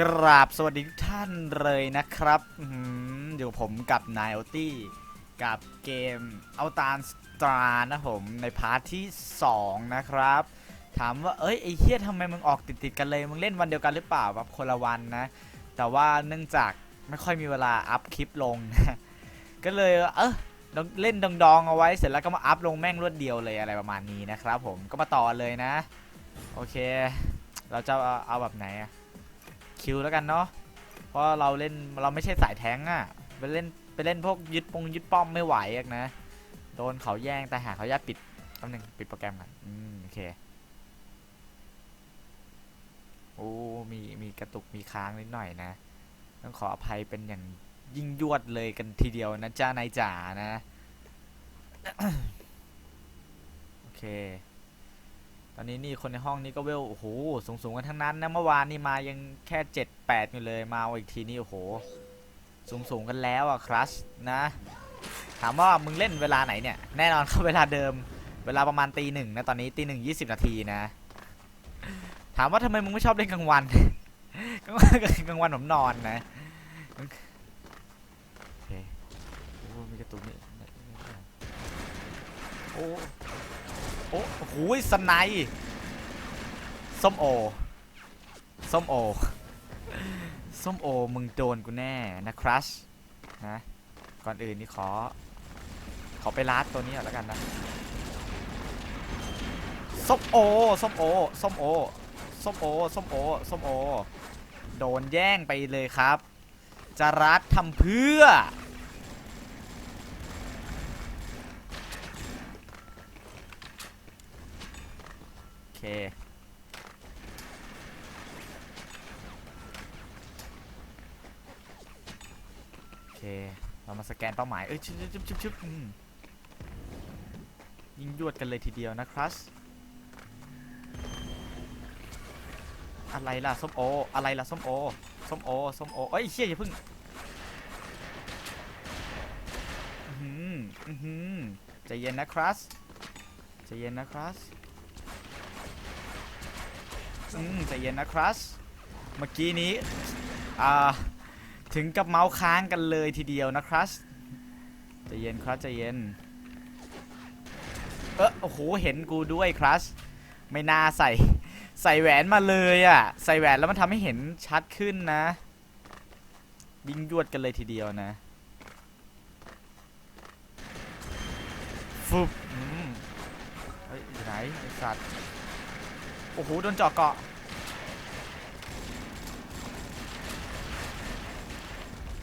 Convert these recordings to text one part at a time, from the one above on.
กราบสวัสดีทุกท่านเลยนะครับอยู่ผมกับนายโอตี้กับเกมเอาตานสตรานะผมในพาร์ทที่ 2 นะครับ ถามว่าเอ้ยไอ้เฮียทำไมมึงออกติดๆกันเลย มึงเล่นวันเดียวกันหรือเปล่าแบบคนละวันนะ แต่ว่าเนื่องจากไม่ค่อยมีเวลาอัพคลิปลงนะก็เลยเออเล่นดองๆเอาไว้เสร็จแล้วก็มาอัพลงแม่งรวดเดียวเลยอะไรประมาณนี้นะครับผมก็มาต่อเลยนะ โอเค เราจะเอาเอาแบบไหนอะคิวแล้วกันเนาะเพราะเราเล่นเราไม่ใช่สายแทงอะไปเล่นไปเล่นพวกยึดปงยึดป้อมไม่ไหวอะนะโดนเขาแย่งแต่หาเขาญาตปิดแป๊บนึงปิดโปรแกรมก่อนอืมโอเคโอ้มีมีกระตุกมีค้างนิดหน่อยนะ ต้องขออภัยเป็นอย่างยิ่งยวดเลยกันทีเดียวนะจ้านายจ๋านะ โอเค อนนี้นี่คนในห้องนี้ก็เวลโอ้โหสูงสูงๆกันทั้งนั้นนะเมื่อวานนี่มายังแค่เจ็ดแปดอยู่เลยมาอาอีกทีนี่โอ้โห สูงสูงๆกันแล้วอะครัชนะ ถามว่ามึงเล่นเวลาไหนเนี่ยแน่นอนครับเวลาเดิม เวลาประมาณตีหนึ่งนะตอนนี้ตีหนึ่งยี่สิบนาทีนะ ถามว่าทำไมมึงไม่ชอบเล่นกลางวันกลางวันกลางวันผมนอนนะโอเคโอ้มีกระตุกนี่โอ้ โอ้โหสไนส้มโอ ส้มโอ ส้มโอ มึงโดนกูแน่นะครัชนะ ก่อนอื่นนี่ขอ ขอไปลาดตัวนี้ก่อนแล้วกันนะ ส้มโอ ส้มโอ ส้มโอ ส้มโอ ส้มโอ ส้มโอ โดนแย่งไปเลยครับ จะรัดทำเพื่อ เค โอเค เรามาสแกนเป้าหมาย เอ้ย ชึบชึบชึบชึบอืมยิงยวดกันเลยทีเดียวนะครับอะไรล่ะส้มโอ อะไรล่ะส้มโอ ส้มโอ ส้มโอ เอ้ยเชี่ยอย่าเพิ่งอือหืออือหือใจเย็นนะครับใจเย็นนะครับ อืมใจเย็นนะครับเมื่อกี้นี้อ่าถึงกับเมาส์ค้างกันเลยทีเดียวนะครับใจเย็นครับใจเย็นเออโอ้โหเห็นกูด้วยครับไม่น่าใส่ใส่แหวนมาเลยอะ่ะใส่แหวนแล้วมันทำให้เห็นชัดขึ้นนะยิงยวดกันเลยทีเดียวนะฟุบอืมเฮ้ยอยู่ไหนไอสัตว์ อ้โหโดนเจาะเกาะ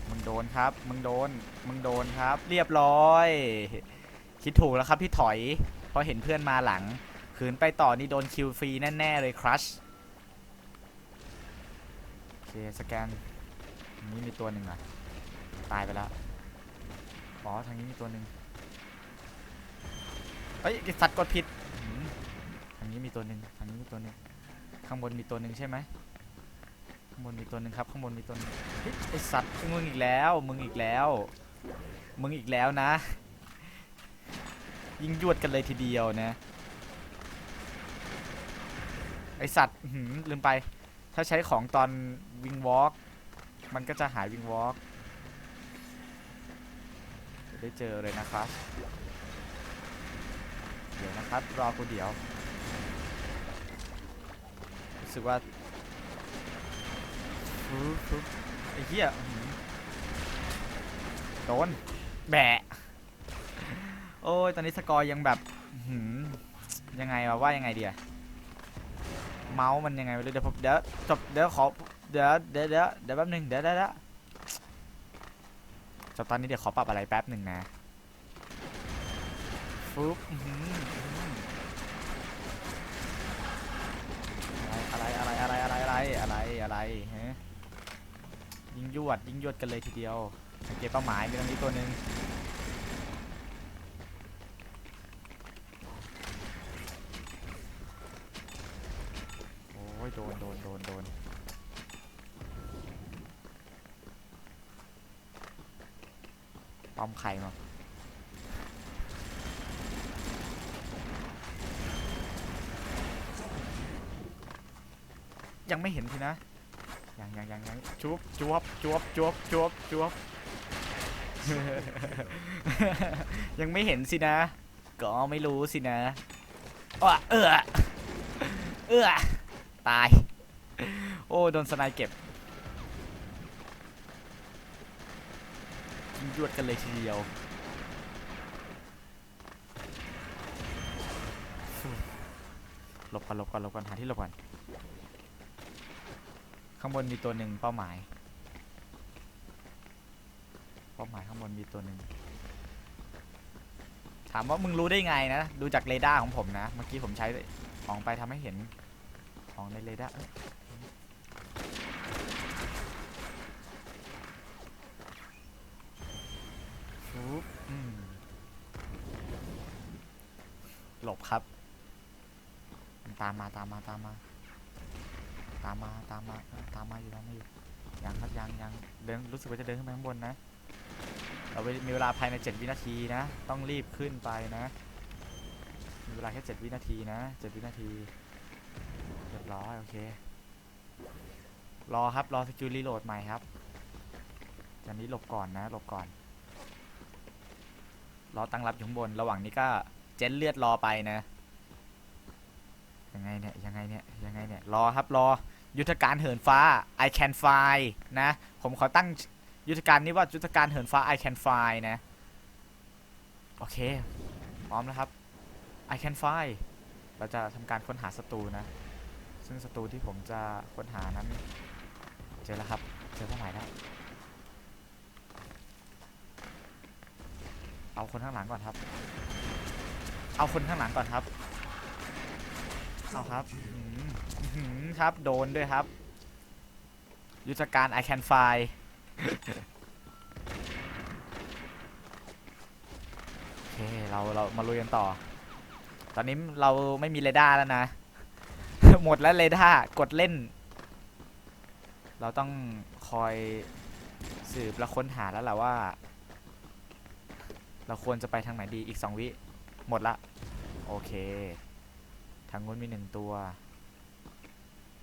มึงโดนครับ มึงโดน มึงโดนครับ เรียบร้อย คิดถูกแล้วครับที่ถอยเพราะเห็นเพื่อนมาหลังขืนไปต่อนี่โดนคิวฟรีแน่ ๆ เลยครัชโอเคสแกนนี้มีตัวหนึ่งอะ ตายไปแล้ว อ๋อ ทางนี้มีตัวหนึ่งเฮ้ยสัตว์กดผิดางนี้มีตัวหนึ่งทางนี้มีตัวหนึ่งข้างบนมีตัวหนึ่งใช่ไหมข้างบนมีตัวหนึ่งครับข้างบนมีตัวหนึงเฮ้ยไอสัตว์มึงอีกแล้ว มึงอีกแล้ว มึงอีกแล้วนะ ยิงยวดกันเลยทีเดียวนะ ไอสัตว์หือลืมไป ถ้าใช้ของตอนวิงวอล์กมันก็จะหายวิงวอล์กจะได้เจอเลยนะครับ เดี๋ยวนะครับ รอกูเดี๋ยว รู้สึกว่าฟึ๊บฟึ๊บไอ้เหี้ยอื้อหือโดนแบะ โอ้ย ตอนนี้สกอร์ยังแบบอื้อหือยังไงวะว่ายังไงเดียเมาส์มันยังไงไม่รู้เดี๋ยวผมเดี๋ยวจบเดี๋ยวขอเดี๋ยวเดี๋ยวเดี๋ยวเดี๋ยวแป๊บหนึงเดี๋ยวเดี๋ยวเดี๋ยวจบตอนนี้เดี๋ยวขอปรับอะไรแป๊บหนึ่งนะฟึบอื้อหืออื้อหืออะไรอะไรอะไรอะไรอะไรอะไรอะไร ฮะยิงยวดยิงยวดกันเลยทีเดียวสังเกตเป้าหมายมีตรงนี้ตัวหนึ่งโอ้ยโดนโดนโดนโดนปอมไข่มายังไม่เห็นสินะ ยังยังยังจวบจวบจวบจวบจวบจวบยังไม่เห็นสินะ ก็ไม่รู้สินะอ้เออเออตาย โอ้โดนสไนเก็บยิงยวดกันเลยทีเดียวหลบก่อนหลบก่อนหลบก่อนหาที่หลบก่อนางบนมีตัวหนึ่งเป้าหมาย เป้าหมายข้างบนมีตัวหนึ่งถามว่ามึงรู้ได้ไงนะ ดูจากเรดาร์ของผมนะ เมื่อกี้ผมใช้ของไปทำให้เห็นของในเรดาร์เอ้ยฟุ๊บอืมหลบครับ ตามมาตามมาตามมาตามมาตามมาตามมาอยู่ตามมาอยู่ยังครับยังยังเดินรู้สึกว่าจะเดินขึ้นไปข้างบนนะ เรามีเวลาภายใน 7 วินาทีนะ ต้องรีบขึ้นไปนะ มีเวลาแค่ 7 วินาทีนะ 7 วินาทีเรียบร้อยโอเค รอครับรอสกิลรีโหลดใหม่ครับอันนี้หลบก่อนนะหลบก่อน รอตั้งรับอยู่ข้างบน ระหว่างนี้ก็เจนเลือดรอไปนะยังไงเนี่ยยังไงเนี่ยยังไงเนี่ยรอครับรอ ยุทธการเหินฟ้า I can fly นะ ผมขอตั้งยุทธการนี้ว่ายุทธการเหินฟ้า I can fly นะ โอเค พร้อมแล้วครับ I can fly เราจะทำการค้นหาศัตรูนะ ซึ่งศัตรูที่ผมจะค้นหานั้น เจอแล้วครับ เจอเป้าหมายแล้ว เอาคนข้างหลังก่อนครับ เอาคนข้างหลังก่อนครับ เอาครับอื้อ หืออื้อหือครับ โดนด้วยครับ ยุทธการ I can fly โอเค เราเรามาลุยกันต่อ ตอนนี้เราไม่มีเรดาร์แล้วนะ หมดแล้วเรดาร์กดเล่น เราต้องคอยสืบและค้นหาแล้วแหละว่า เราควรจะไปทางไหนดีอีก2วิ หมดละ โอเค ทางนู้นมีหนึ่งตัว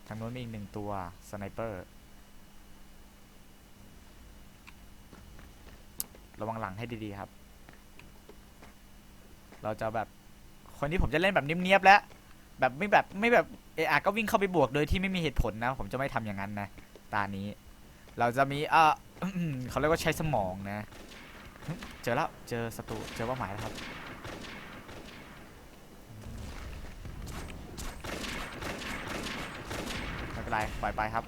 ทางนู้นมีอีกหนึ่งตัวสไนเปอร์ระวังหลังให้ดีๆครับ เราจะแบบ คนที่ผมจะเล่นแบบเนียบๆแล้ว แบบไม่แบบไม่แบบเออะก็วิ่งเข้าไปบวกโดยที่ไม่มีเหตุผลนะ ผมจะไม่ทำอย่างนั้นนะ ตานี้ เราจะมีเออเขาเรียกว่าใช้สมองนะ เจอแล้ว เจอศัตรู เจอเป้าหมายแล้วครับ ไป็นไรปล่อยไปครับ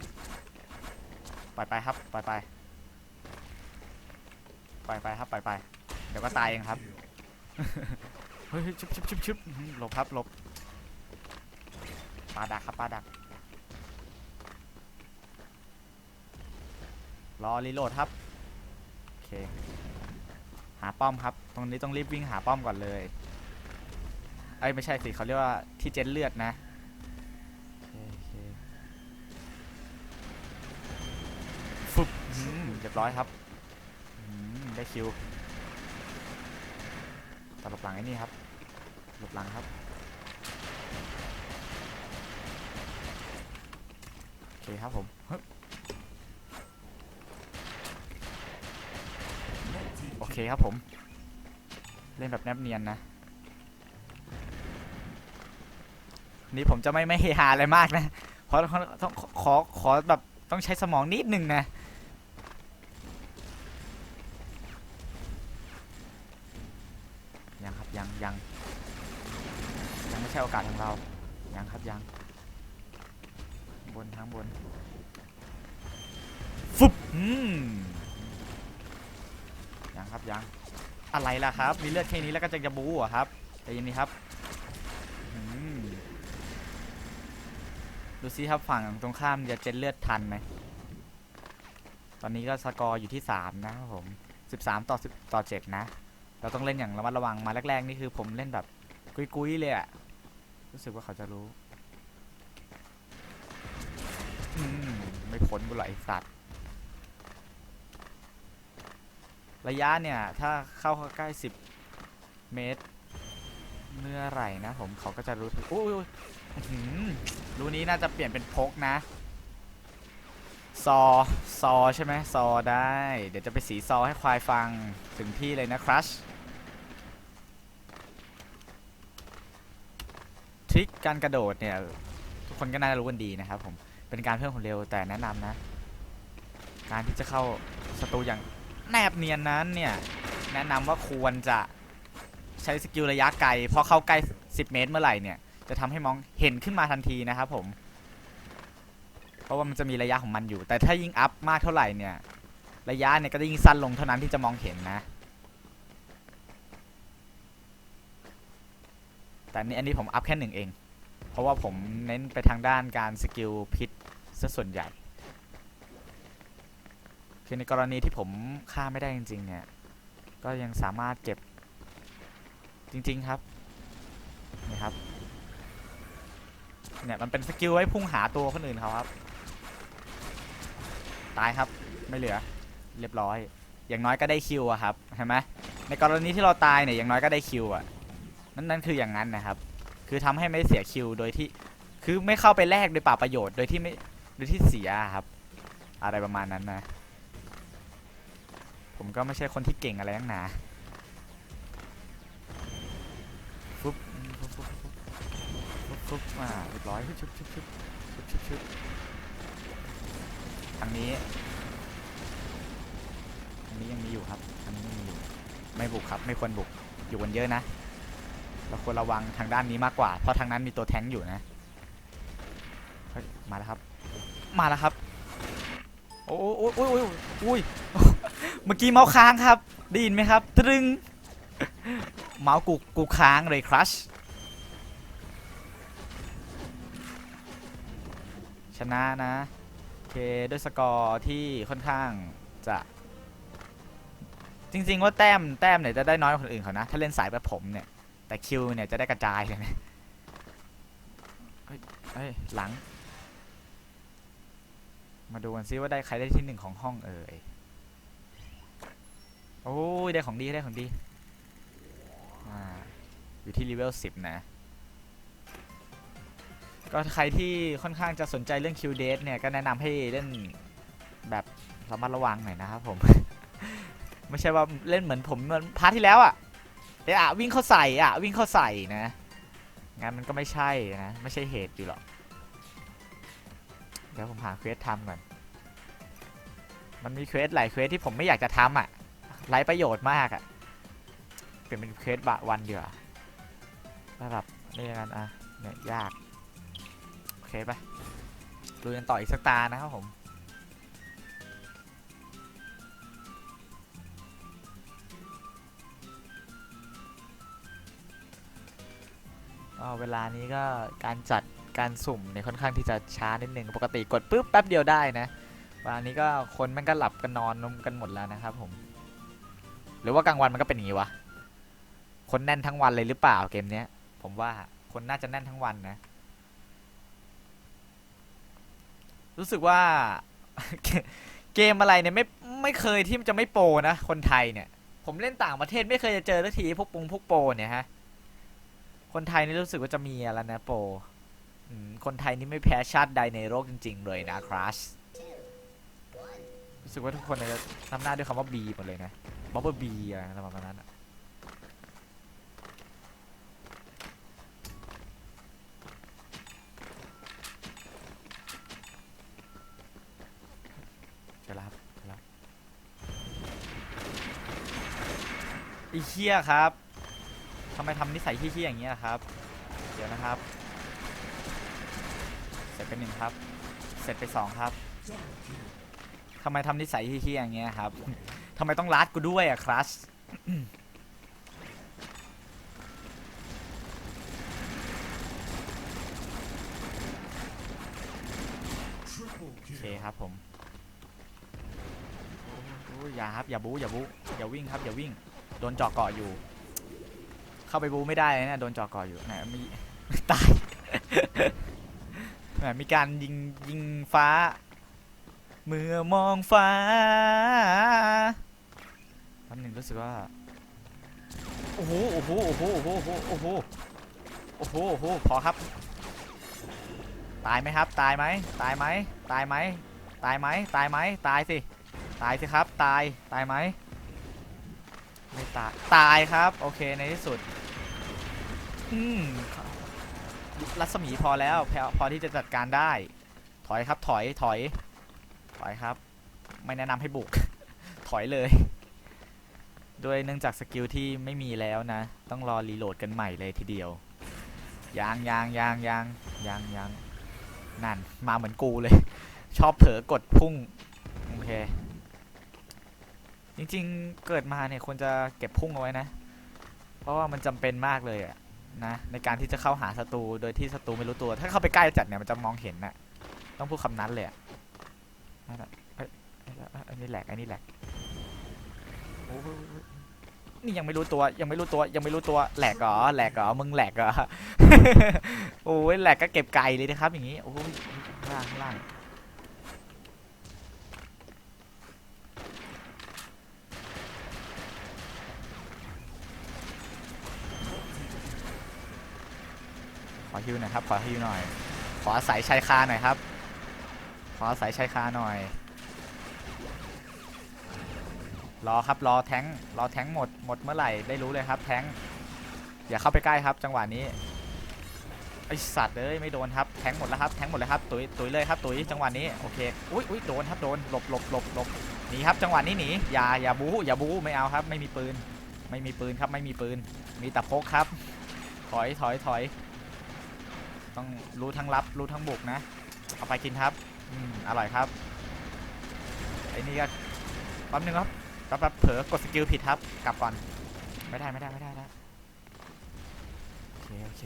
ปล่อยไปครับ ปล่อยไป ปล่อยไปครับ ปล่อยไป เดี๋ยวก็ตายเองครับ เฮ้ยชุบชุบชุบชุบหลบครับหลบปลาดักครับปลาดัก รอรีโหลดครับ โอเค หาป้อมครับ ตรงนี้ต้องรีบวิ่งหาป้อมก่อนเลย เอ้ยไม่ใช่สิเขาเรียกว่าที่เจนเลือดนะ ร้อยครับได้คิวตหลบหลังไอ้นี่ครับหลบหลังครับโอเคครับผมโอเคครับผม เล่นแบบแนบเนียนนะนี่ผมจะไม่ไม่เฮฮาอะไรมากนะเพราะต้อขอขอขอแบบต้องใช้สมองนิดนึงนะ ยังครับยังยังยังไม่ใช่โอกาสของเรา ยังครับยัง บนทางบน ฟุบอืมยังครับยัง อะไรล่ะ ครับ มีเลือดแค่นี้แล้วก็จะจะบู๊เหรอครับใจเย็นดีครับดูซิครับฝั่งตรงข้ามจะเจนเลือดทันไหมตอนนี้ก็สกอร์อยู่ที่3นะครับผม13ต่อ10ต่อ7นะ เราต้องเล่นอย่างระมัดระวังมาแรกๆนี่คือผมเล่นแบบกุ้ยๆเลยอะรู้สึกว่าเขาจะรู้ ไม่พ้นบุหรี่สัตว์ ระยะเนี่ย ถ้าเข้าใกล้ 10 เมตร เมื่อไหร่นะผมเขาก็จะรู้ถึงโอ้ยโอ้หือรูนี้น่าจะเปลี่ยนเป็นพกนะ ซอ ซอใช่ไหมซอได้ เดี๋ยวจะไปสีซอให้ควายฟังถึงที่เลยนะครัชทริคการกระโดดเนี่ย ทุกคนก็น่าจะรู้กันดีนะครับผม เป็นการเพิ่มความเร็วแต่แนะนำนะ การที่จะเข้าสตูอย่าง แนบเนียนนั้นเนี่ย แนะนำว่าควรจะใช้สกิลระยะไกลพอเข้าใกล้ 10 เมตรเมื่อไหร่เนี่ย จะทำให้มองเห็นขึ้นมาทันทีนะครับผม เพราะว่ามันจะมีระยะของมันอยู่ แต่ถ้ายิ่งอัพมากเท่าไหร่เนี่ย ระยะเนี่ยก็จะยิ่งสั้นลงเท่านั้นที่จะมองเห็นนะ แต่นี่อันนี้ผมอัพแค่หนึ่งเอง เพราะว่าผมเน้นไปทางด้านการสกิลพิษซะส่วนใหญ่ คือในกรณีที่ผมฆ่าไม่ได้จริงๆเนี่ย ก็ยังสามารถเก็บจริง ๆครับ นี่ครับ เนี่ยมันเป็นสกิลไว้พุ่งหาตัวคนอื่นเขาครับ ตายครับไม่เหลือ เรียบร้อย อย่างน้อยก็ได้คิวอะครับเห็นไหมในกรณีที่เราตายเนี่ยอย่างน้อยก็ได้คิวอะนั่นนั่นคืออย่างนั้นนะครับ คือทำให้ไม่เสียคิวโดยที่คือไม่เข้าไปแลกโดยปล่าประโยชน์โดยที่ไม่โดยที่เสียครับ อะไรประมาณนั้นนะ ผมก็ไม่ใช่คนที่เก่งอะไรนักหนาฟึบฟึบฟึบฟึบฟึบฟึบอ่าเรียบร้อยชุบชุบชุบชุบชุบชุบทางนี้ทางนี้ยังมีอยู่ครับทางนี้ยังมีอยู่ไม่บุกครับ ไม่ควรบุกอยู่กันเยอะนะเราควรระวังทางด้านนี้มากกว่า เพราะทางนั้นมีตัวแท้งอยู่นะมาแล้วครับ มาแล้วครับ โอ้โอ้โอ้ยโอ้ยโอ้ย เมื่อกี้เมาส์ค้างครับ ได้ยินไหมครับตรึงเมาส์กูกูค้างเลยครัชชนะนะโอเคด้วยสกอร์ที่ค่อนข้างจะ จริง ๆ ว่าแต้มแต้มเนี่ยจะได้น้อยกว่าคนอื่นเขานะ ถ้าเล่นสายแบบผมเนี่ย แต่คิวเนี่ยจะได้กระจายเลยนะเฮ้ยเฮ้ยหลัง มาดูกันซิว่าได้ใครได้ที่หนึ่งของห้องเอ่ย โอ้ยได้ของดีได้ของดีอ่าอยู่ที่เลเวล10นะ ก็ใครที่ค่อนข้างจะสนใจเรื่องคิวเดทเนี่ยก็แนะนำให้เล่นแบบระมัดระวังหน่อยนะครับผม ไม่ใช่ว่าเล่นเหมือนผมเหมือนพาร์ทที่แล้วอะเอะอะวิ่งเข้าใส่อะวิ่งเข้าใส่นะงั้นมันก็ไม่ใช่นะ ไม่ใช่เหตุอยู่หรอก เดี๋ยวผมหาเควสทำก่อน มันมีเควสหลายเควสที่ผมไม่อยากจะทำอะ ไร้ประโยชน์มากอะ เปลี่ยนเป็นเควสบะวันเดียวาแบบนี่กันอะเนี่ยยากโอเคไปดูกันต่ออีกสักตานะครับผมเวลานี้ก็การจัดการสุ่มเนี่ยค่อนข้างที่จะช้านิดนึงปกติกดปุ๊บแป๊บเดียวได้นะเวลานี้ก็คนมันก็หลับกันนอนนมกันหมดแล้วนะครับผม รือว่ากลางวันมันก็เป็นอย่างนี้วะ คนแน่นทั้งวันเลยหรือเปล่าเกมเนี้ย ผมว่าคนน่าจะแน่นทั้งวันนะ รู้สึกว่าเกมอะไรเนี่ยไม่ไม่เคยที่จะไม่โปรนะ คนไทยเนี่ย ผมเล่นต่างประเทศไม่เคยจะเจอสักทีพวกปุงพวกโปรเนี่ยฮะ คนไทยนี่รู้สึกว่าจะมีอะไรนะโปรคนไทยนี่ไม่แพ้ชาติใดในโลกจริง ๆ เลยนะครัชรู้สึกว่าทุกคนเนี่ยจะนำหน้าด้วยคำว่าบีหมดเลยนะ บ๊อบเบอร์บีอะไรประมาณนั้นอะเจแล้วครับเจอแล้วไอ้เหี้ยครับทำไมทำนิสัยขี้ๆอย่างนี้ยครับ เดี๋ยวนะครับ เสร็จไปหนึ่งครับ เสร็จไปสองครับทำไมทำนิสัยขี้ๆอย่างเงี้ยครับ ทำไมต้องลัดกูด้วยอะครัชโอเคครับผมโอ้ยอย่าครับอย่าบู๊อย่าบู๊อย่าวิ่งครับอย่าวิ่งโดนเจาะเกาะอยู่ เข้าไปบูไม่ได้นะเนี่ยโดนเจาะก่ออยู่ไหนมีตายแหมมีการยิงยิงฟ้า เมื่อมองฟ้าแป๊บหนึ่ง รู้สึกว่า โอ้โห โอ้โห โอ้โห โอ้โห โอ้โห โอ้โห โอ้โห พอครับ ตายไหมครับ ตายไหม ตายไหม ตายไหม ตายไหม ตายไหม ตายสิ ตายสิครับ ตาย ตายไหม ไม่ตาย ตายครับ โอเค ในที่สุด อืมรัศมีพอแล้ว พอพอที่จะจัดการได้ ถอยครับ ถอย ถอย ถอยครับ ไม่แนะนำให้บุก ถอยเลย โดยเนื่องจากสกิลที่ไม่มีแล้วนะ ต้องรอรีโหลดกันใหม่เลยทีเดียวยางยางยางยางยางยางนั่น มาเหมือนกูเลย ชอบเผลอกดพุ่ง โอเค จริงๆ เกิดมาเนี่ยควรจะเก็บพุ่งเอาไว้นะ เพราะว่ามันจำเป็นมากเลยอะนะ ในการที่จะเข้าหาศัตรูโดยที่ศัตรูไม่รู้ตัว ถ้าเข้าไปใกล้จัดเนี่ยมันจะมองเห็นนะต้องพูดคำนั้นเลยอะนั่นแหละเอ้ยเอ้ยเอ้ยอันนี้แหลกอันนี้แหลก นี่ยังไม่รู้ตัวยังไม่รู้ตัวยังไม่รู้ตัวแหลกเหรอแหลกเหรอมึงแหลกเหรอ โอ้ยแหลกก็เก็บไก่เลยนะครับ อย่างนี้โอ้ยล่างล่างขอฮิวหน่อยครับขอฮิวหน่อย ขออาศัยชายคาหน่อยครับ ขออาศัยชายคาหน่อย รอครับรอแท้งรอแท้งหมดหมดเมื่อไหร่ได้รู้เลยครับแท้งอย่าเข้าไปใกล้ครับ จังหวะนี้ไอสัตว์เอ้ยไม่โดนครับแท้งหมดแล้วครับแท้งหมดเลยครับตุยตุยเลยครับตุยจังหวะนี้โอเคอุ้ยอุ้ยโดนครับโดนหลบหลบหลบหลบหนีครับจังหวะนี้หนีอย่าอย่าบู๊อย่าบู๊ไม่เอาครับ ไม่มีปืน ไม่มีปืนครับไม่มีปืน มีแต่พกครับ ถอยถอยถอยต้องรู้ทั้งรับรู้ทั้งบุกนะเอาไปกินครับอืมอร่อยครับไอ้นี่ก็แป๊บนึงครับ แป๊บแป๊บเผลอกดสกิลผิดครับ กลับก่อน ไม่ได้ไม่ได้ไม่ได้แล้วโอเคโอเค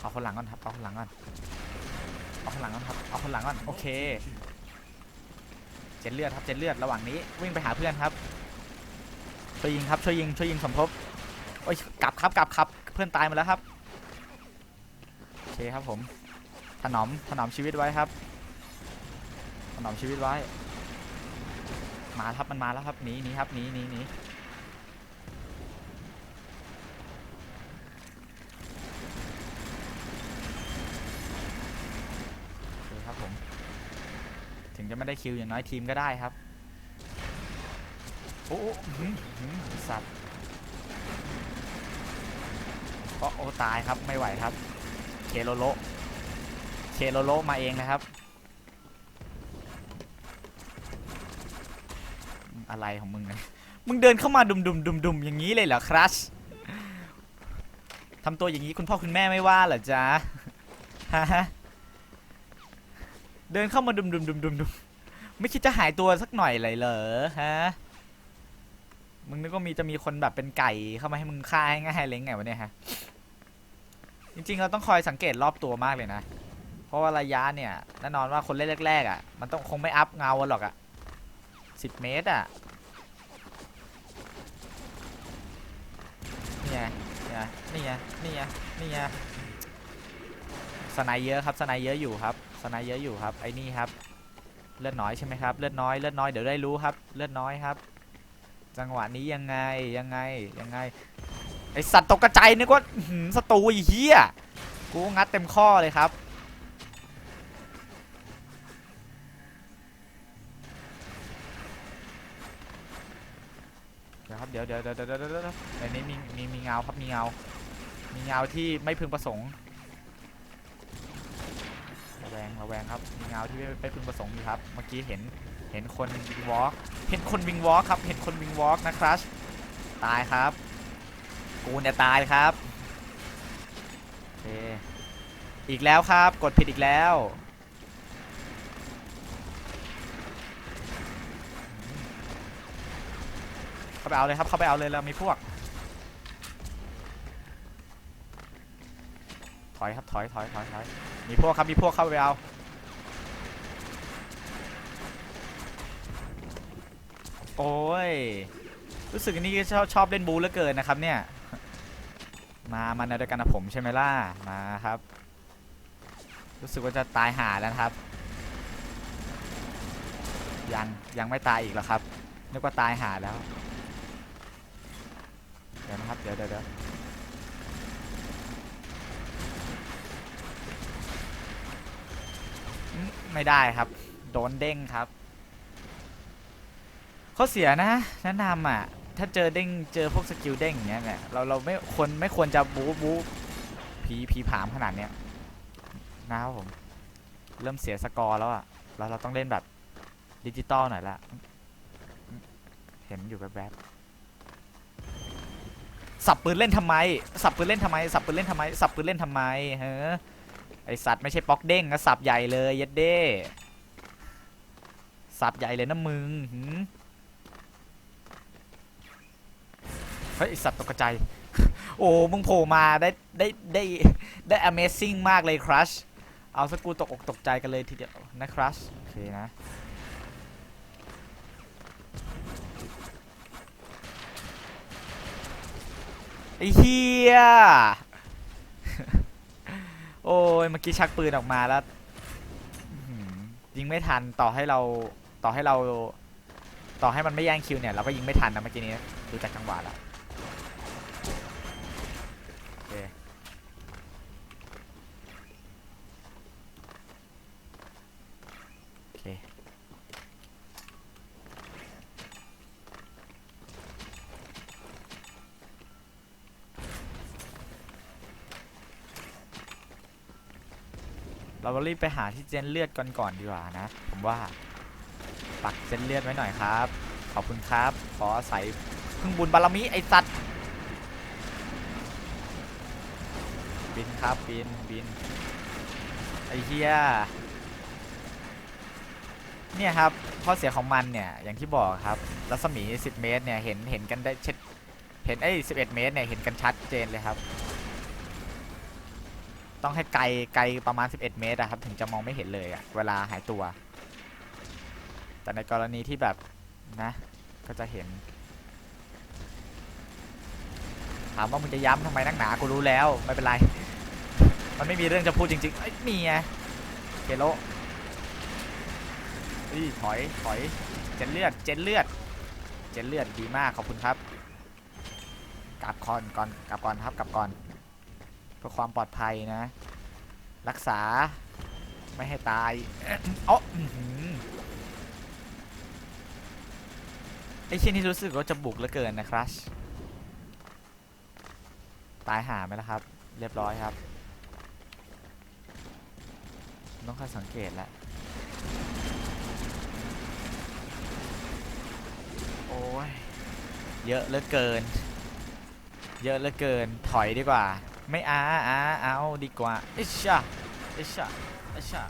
เอาคนหลังก่อนครับ เอาคนหลังก่อน เอาคนหลังก่อนครับ เอาคนหลังก่อน โอเค เจ็ดเลือดครับ เจ็ดเลือด ระหว่างนี้วิ่งไปหาเพื่อนครับ ช่วยยิงครับ ช่วยยิง ช่วยยิงสมทบ โอ้ย กลับครับ กลับครับ เพื่อนตายมาแล้วครับ โอเคครับผม ถนอมถนอมชีวิตไว้ครับ ถนอมชีวิตไว้ มาครับมันมาแล้วครับหนีหนีครับหนีหนีหนีโอครับผม ถึงจะไม่ได้คิวอย่างน้อยทีมก็ได้ครับ โอ้โหสัตว์โอ้โอ้ตายครับไม่ไหวครับ เคโลโล เคโลโลมาเองนะครับ อะไรของมึงเนี่ยมึงเดินเข้ามาดุมดุมดุมดุมอย่างนี้เลยเหรอครัชทำตัวอย่างนี้คุณพ่อคุณแม่ไม่ว่าเหรอจ๊ะฮะเดินเข้ามาดุมดุมดุมดุมดุมไม่คิดจะหายตัวสักหน่อยเลยเหรอฮะมึงนึกว่ามีจะมีคนแบบเป็นไก่เข้ามาให้มึงฆ่าง่ายเลยไงวะเนี่ยฮะจริงๆเราต้องคอยสังเกตรอบตัวมากเลยนะ เพราะว่าระยะเนี่ยแน่นอนว่าคนเล่นแรกๆอะมันต้องคงไม่อัพเงาหรอกอะสิบเมตรอะนี่ไงนี่ไงนี่ไงนี่ไงสไนเยอะครับสไนเยอะอยู่ครับสไนเยอะอยู่ครับไอ้นี่ครับเลือดน้อยใช่ไหมครับเลือดน้อยเลือดน้อยเดี๋ยวได้รู้ครับเลือดน้อยครับ จังหวะนี้ยังไงยังไงยังไงไอสัตว์ตกกระจายนึกว่าหือศัตรูไอ้เหี้ยกูงัดเต็มข้อเลยครับ เดี๋ยวเดี๋ยวเดี๋ยวเดี๋ยวเดี๋ยวเดี๋ยวเดี๋ยวในนี้มีมีมีเงาครับมีเงา มีเงาที่ไม่พึงประสงค์ระแวงระแวงครับมีเงาที่ไม่ไม่พึงประสงค์อยู่ครับ เมื่อกี้เห็นเห็นคนวิงวอล์กเห็นคนวิงวอล์กครับ เห็นคนวิงวอล์กนะครับตายครับ กูเนี่ยตายครับโอเคอีกแล้วครับ กดผิดอีกแล้ว เข้า ไปเอาเลยครับ เข้าไปเอาเลยเรามีพวก ถอยครับ ถอยถอยถอยถอยมีพวกครับ มีพวกเข้าไปเอา โอ้ย รู้สึกอันนี้ชอบชอบเล่นบูเหลือเกินนะครับเนี่ย มามาในด้วยกันกับผมใช่ไหมล่ะ มาครับ รู้สึกว่าจะตายหาแล้วครับ ยังยังไม่ตายอีกหรอครับนึกว่าตายหาแล้วี๋ยวนะครับ เดี๋ยวเดี๋ยวไม่ได้ครับ โดนเด้งครับเขาเสียนะแนะนำอะ ถ้าเจอเด้งเจอพวกสกิลเด้งอย่างเงี้ยเนี่ยเราเราไม่ควรไม่ควรจะบู๊บู๊ผีผีผามขนาดเนี้ยนะครับผม เริ่มเสียสกอร์แล้วอะแล้วเราต้องเล่นแบบดิจิตอลหน่อยละเห็นอยู่แบบ สับปืนเล่นทำไม สับปืนเล่นทำไม สับปืนเล่นทำไม สับปืนเล่นทำไมเฮ้อไอสัตว์ไม่ใช่ป๊อกเด้งนะสับใหญ่เลยเย็ดเด้ สับใหญ่เลยนะมึงเฮ้ยไอสัตว์ตกใจ โอ้ มึงโผล่มาได้ได้ได้ได้ Amazing มากเลยครัช เอาสกูตกอกตกใจกันเลยทีเดียวนะครัช โอเคนะ ไอ้เฮียโอ้ยเมื่อกี้ชักปืนออกมาแล้วยิงไม่ทันต่อให้เราต่อให้เรา ต่อให้มันไม่แย่งคิวเนี่ยเราก็ยิงไม่ทันนะเมื่อกี้นี้ดูจากจังหวะแล้วโอเคโอเค เรารีบไปหาที่เจนเลือดก่อนก่อนดีกว่านะ ผมว่า ปักเจนเลือดไว้หน่อยครับ ขอบคุณครับ ขออาศัยพึ่งบุญบารมีไอสัตว์บินครับบินบินไอเฮียเนี่ยครับข้อเสียของมันเนี่ยอย่างที่บอกครับรัศมี 10 เมตรเนี่ยเห็นเห็นกันได้เช็ดเห็นไอ้11 เมตรเนี่ยเห็นกันชัดเจนเลยครับ ต้องให้ไกลไกลประมาณ 11 เมตรอะครับ ถึงจะมองไม่เห็นเลยอะเวลาหายตัว แต่ในกรณีที่แบบนะ ก็จะเห็น ถามว่ามึงจะย้ำทำไมนักหนากูรู้แล้วไม่เป็นไร มันไม่มีเรื่องจะพูดจริงๆเอ้มีไงเคโลอีถอยถอยเจนเลือดเจนเลือดเจนเลือดดีมากขอบคุณครับกลับก่อนก่อนกลับก่อนครับกลับก่อน เพื่อความปลอดภัยนะ รักษาไม่ให้ตายเอ้ออื้อหือไอ้เช่นที่รู้สึกว่าจะบุกเหลือเกินนะครัชตายหาไหมล่ะครับ เรียบร้อยครับ ต้องคอยสังเกตแล้วโอ้ย เยอะเหลือเกิน เยอะเหลือเกินถอยดีกว่า ไม่อาอาเอาดีกว่าอิชาอิชาอิชา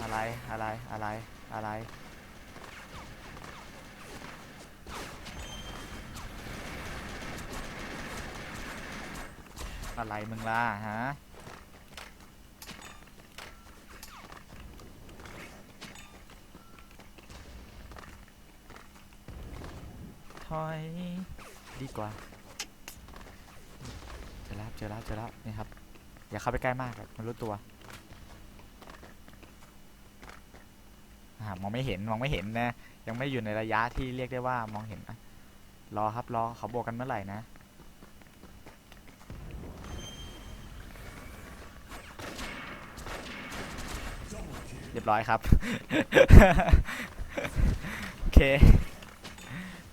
อะไรอะไรอะไรอะไรอะไรมึงล่ะฮะถอยดีกว่า เจอแล้วเจอแล้วนี่ครับ อย่าเข้าไปใกล้มากครับมันรู้ตัวมองไม่เห็นมองไม่เห็นนะ ยังไม่อยู่ในระยะที่เรียกได้ว่ามองเห็นอะรอครับรอเขาบวกกันเมื่อไหร่นะเรียบร้อยครับโอเค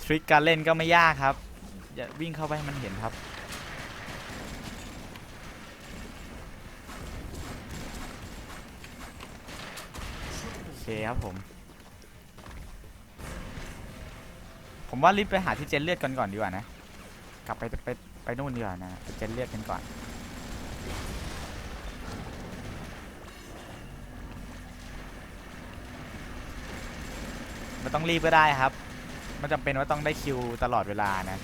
ทริคการเล่นก็ไม่ยากครับ อย่าวิ่งเข้าไปให้มันเห็นครับ เคครับผม ผมว่ารีบไปหาที่เจนเลือดกันก่อนดีกว่านะ กลับไปไปไปนู่นดีกว่านะไปเจนเลือดกันก่อน ไม่ต้องรีบก็ได้ครับไม่จำเป็นว่าต้องได้คิวตลอดเวลานะ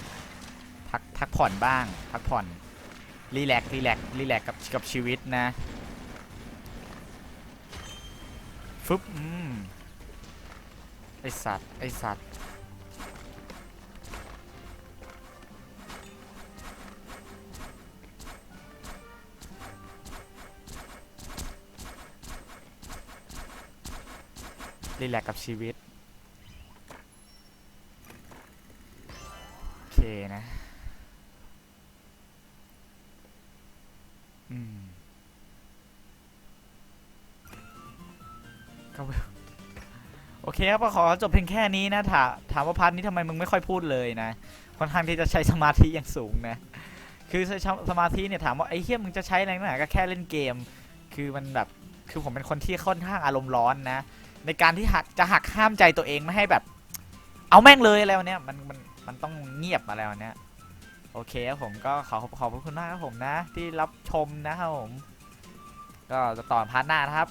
พักพักผ่อนบ้าง พักผ่อนรีแลกซ์รีแลกซ์รีแลกซ์กับกับชีวิตนะ ฟึบอืมไอสัตว์ ไอสัตว์ รีแลกกับชีวิต คครับก็ขอจบเพียงแค่นี้นะถามถามว่าพาร์ทนี้ทำไมมึงไม่ค่อยพูดเลยนะค่อนข้างที่จะใช้สมาธิอย่างสูงนะคือใช้สมาธิเนี่ยถามว่าไอ้เฮียมึงจะใช้อะไรนักหนาก็แค่เล่นเกม คือมันแบบคือผมเป็นคนที่ค่อนข้างอารมณ์ร้อนนะ ในการที่หักจะหักห้ามใจตัวเองไม่ให้แบบ เอาแม่งเลยอะไรวันเนี้ยมันมันมันต้องเงียบอะไรวันเนี้ยโอเคครับผมก็ขอขอบคุณมากครับผมนะ ที่รับชมนะครับผม ก็จะต่อพาร์ทหน้านะครับ